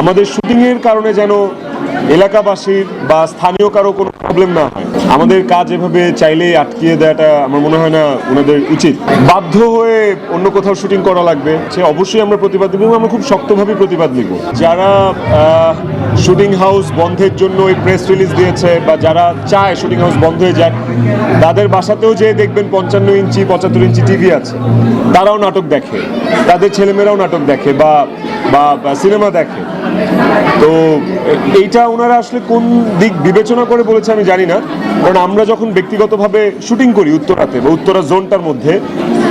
আমাদের শুটিংয়ের কারণে যেন এলাকাবাসীর বা স্থানীয় কারও কোনো প্রবলেম না হয়। আমাদের কাজ এভাবে চাইলেই আটকিয়ে দেওয়াটা আমার মনে হয় না ওনাদের উচিত। বাধ্য হয়ে অন্য কোথাও শুটিং করা লাগবে, সে অবশ্যই আমরা প্রতিবাদ দেবো আমরা খুব শক্তভাবে প্রতিবাদ নিব। যারা শুটিং হাউস বন্ধের জন্য এই প্রেস রিলিজ দিয়েছে বা যারা চায় শুটিং হাউস বন্ধ হয়ে যাক, তাদের বাসাতেও যে দেখবেন পঞ্চান্ন ইঞ্চি, পঁচাত্তর ইঞ্চি টিভি আছে। তারাও নাটক দেখে, তাদের ছেলেমেয়েরাও নাটক দেখে বা বা সিনেমা দেখে। তো, এইটা ওনারা আসলে কোন দিক বিবেচনা করে বলেছে আমি জানি না। কারণ আমরা যখন ব্যক্তিগতভাবে শুটিং করি উত্তরাতে বা উত্তরা জোনটার মধ্যে,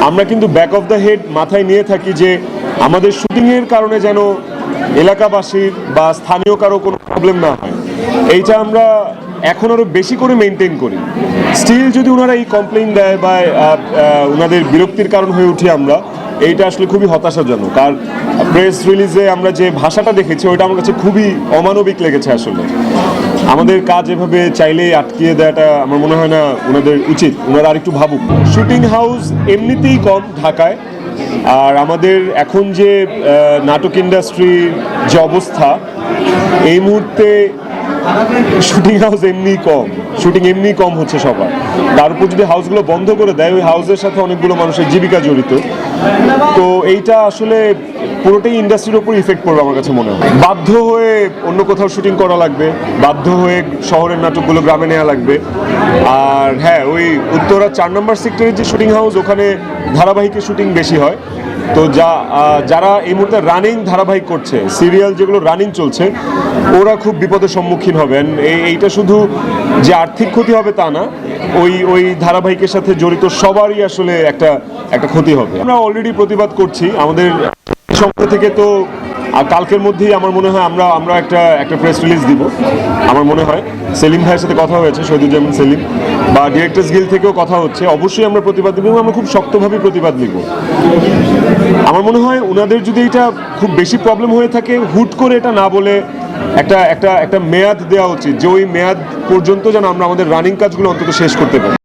আমরা কিন্তু ব্যাক অফ দ্য হেড মাথায় নিয়ে থাকি যে আমাদের শুটিংয়ের কারণে যেন এলাকাবাসীর বা স্থানীয় কারও কোনো প্রবলেম না হয়। এইটা আমরা এখন আরও বেশি করে মেনটেন করি। স্টিল যদি ওনারা এই কমপ্লেন দেয় বা ওনাদের বিরক্তির কারণ হয়ে উঠি আমরা এইটা আসলে খুবই হতাশাজনক। আর প্রেস রিলিজে আমরা যে ভাষাটা দেখেছি, ওইটা আমার কাছে খুবই অমানবিক লেগেছে আসলে। আমাদের কাজ এভাবে চাইলেই আটকিয়ে দেওয়াটা আমার মনে হয় না ওনাদের উচিত। ওনারা আরেকটু ভাবুক। শুটিং হাউস এমনিতেই কম ঢাকায়। আর আমাদের এখন যে নাটক ইন্ডাস্ট্রির যে অবস্থা, এই মুহূর্তে শুটিং হাউস এমনি কম। শুটিং এমনি কম হচ্ছে সবার। তার উপর যদি হাউসগুলো বন্ধ করে দেয়, ওই হাউসের সাথে অনেকগুলো মানুষের জীবিকা জড়িত। তো এইটা আসলে পুরোটাই ইন্ডাস্ট্রির উপর ইফেক্ট পড়বে আমার কাছে মনে হয়। বাধ্য হয়ে অন্য কোথাও শুটিং করা লাগবে, বাধ্য হয়ে শহরের নাটকগুলো গ্রামে নেওয়া লাগবে। আর হ্যাঁ ওই উত্তরা চার নম্বর সেক্টরের যে শুটিং হাউস ওখানে ধারাবাহিকের শুটিং বেশি হয়। তো যা যারা এই মুহূর্তে রানিং ধারাবাহিক করছে সিরিয়াল যেগুলো রানিং চলছে, ওরা খুব বিপদের সম্মুখীন হবেন এই, এইটা শুধু যে আর্থিক ক্ষতি হবে তা না, ওই ওই ধারাবাহিকের সাথে জড়িত সবারই আসলে একটা একটা ক্ষতি হবে। আমরা অলরেডি প্রতিবাদ করছি, আমাদের সংস্থা থেকে তো আর কালকের মধ্যেই আমার মনে হয় আমরা আমরা একটা একটা প্রেস রিলিজ দিব। আমার মনে হয়। সেলিম ভাইয়ের সাথে কথা হয়েছে, শহীদুজ্জামান সেলিম। বা ডিরেক্টর্স গিল থেকেও কথা হচ্ছে। অবশ্যই আমরা প্রতিবাদ দিব এবং আমরা খুব শক্তভাবে প্রতিবাদ নিব। আমার মনে হয় ওনাদের যদি এটা খুব বেশি প্রবলেম হয়ে থাকে, হুট করে এটা না বলে একটা একটা একটা মেয়াদ দেওয়া উচিত। যে ওই মেয়াদ পর্যন্ত যেন আমরা আমাদের রানিং কাজগুলো অন্তত শেষ করতে পারি।